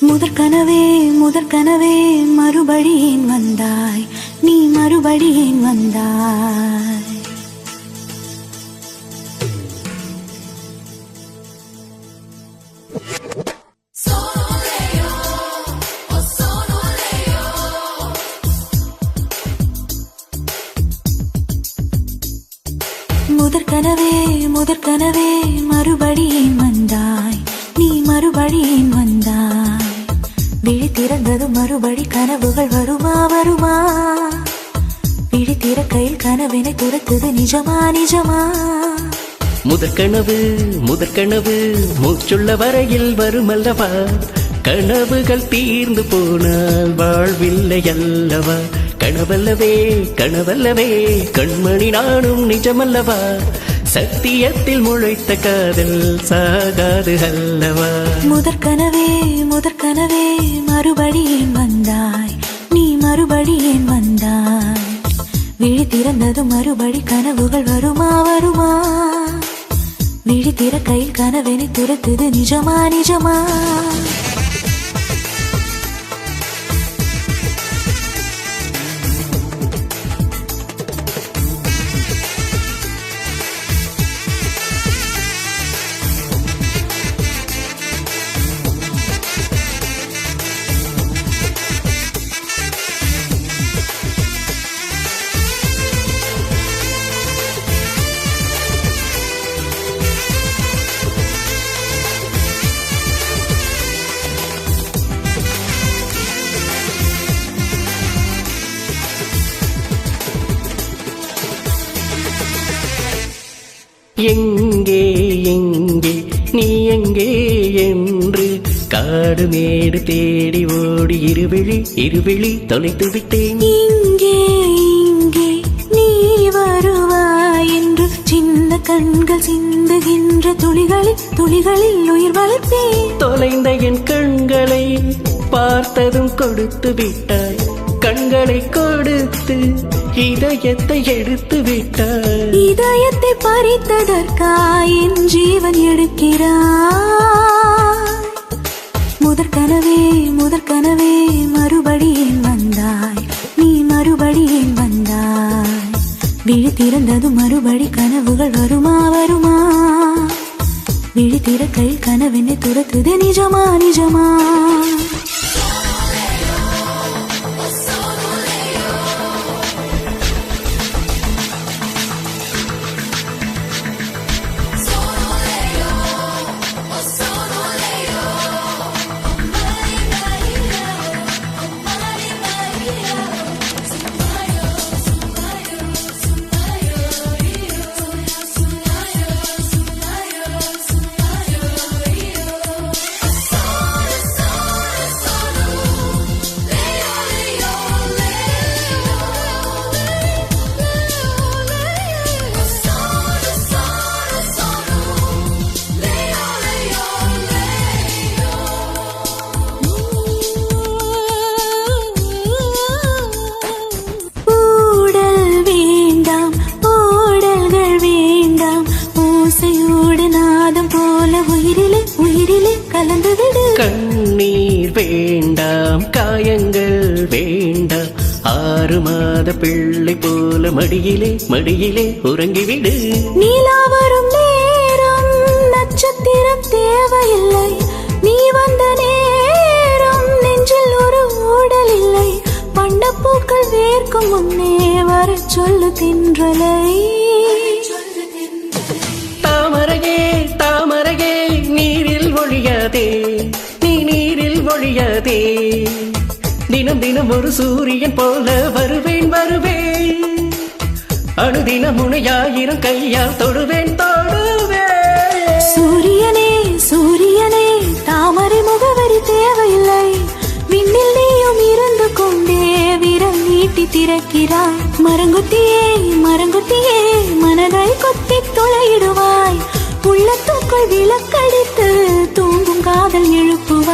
முதற்கனவே முதற்கனவே மறுபடி ஏன் வந்தாய். நீ மறுபடி ஏன் வந்தாய் முதற்கனவே முதற்கனவே மறுபடி ஏன் வந்தாய். நீ மறுபடி ஏன் வந்தாய். விழி திறந்தது மறுபடி கனவுகள் வருமா வருமா? விழி திறக்கையில் கனவினை துரத்துது நிஜமா நிஜமா? முதற்கனவு முதற்கனவு மூச்சுள்ள வரையில் வருமல்லவா? கனவுகள் தீர்ந்து போனால் வாழ்வில்லை அல்லவா? கனவல்லவே கனவல்லவே கண்மணி நானும் நிஜமல்லவா? சத்தியத்தில் முளைத்த காதல் சாகாது அல்லவா? முதற்கனவே முதற்கனவே மறுபடியும் வந்தாய். நீ மறுபடி வந்தாய். விழி திறந்தது மறுபடி கனவுகள் வருமா வருமா? விழி திற கையில் கனவெனி துரத்துது நிஜமா நிஜமா? எங்கே எங்கே நீ எங்கே என்று காடு மேடு தேடி ஓடி இருவிழி இருவிழி தொலைத்து விட்டேன். இங்கே இங்கே நீ வருவாய் என்று சின்ன கண்கள் சிந்துகின்ற துளிகளில் துளிகளில் உயிர் வளர்ப்பேன். தொலைந்த என் கண்களை பார்த்ததும் கொடுத்து விட்டாய். கண்களை கொடுத்து இதயத்தை எடுத்து விட்டாய் இதயத்தை பறித்ததற்காய் என் ஜீவன் எடுக்கிறாய் முதற்கனவே முதற்கனவே மறுபடியும் வந்தாய். நீ மறுபடியும் வந்தாய். விழி திறந்தது மறுபடி கனவுகள் வருமா வருமா? விழி திறக்கையில் கனவினை துரத்துது நிஜமா நிஜமா? வேண்டாம் காயங்கள் வேண்டாம் ஆறு மாத பிள்ளை போல மடியிலே மடியிலே உறங்கிவிடு. நீலா வரும் நேரம் நட்சத்திரம் தேவையில்லை. நீ வந்த நேரம் நெஞ்சில் ஒரு ஊடல் இல்லை. வண்ணப்பூக்கள் வேர்க்கும் முன்னே வர சொல்லு தின்றலே. நீரில் தினம் தினம் ஒரு சூரியன் போல வருவேன் வருவேன். அணுதின முனையாயிரம் கையால் தொடுவேன் தொடுவேன். சூரியனே சூரியனே தாமரை முகவரி தேவையில்லை. விண்ணில் நீயும் இருந்து கொண்டே விரல் நீட்டி திறக்கிறாய். மரங்குத்தியே மரங்குத்தியே மனதை கொத்தி தொலையிடுவாய். உள்ளத்துக்குள் விளக்கடித்து தூங்கும் காதல் எழுப்புவாய்.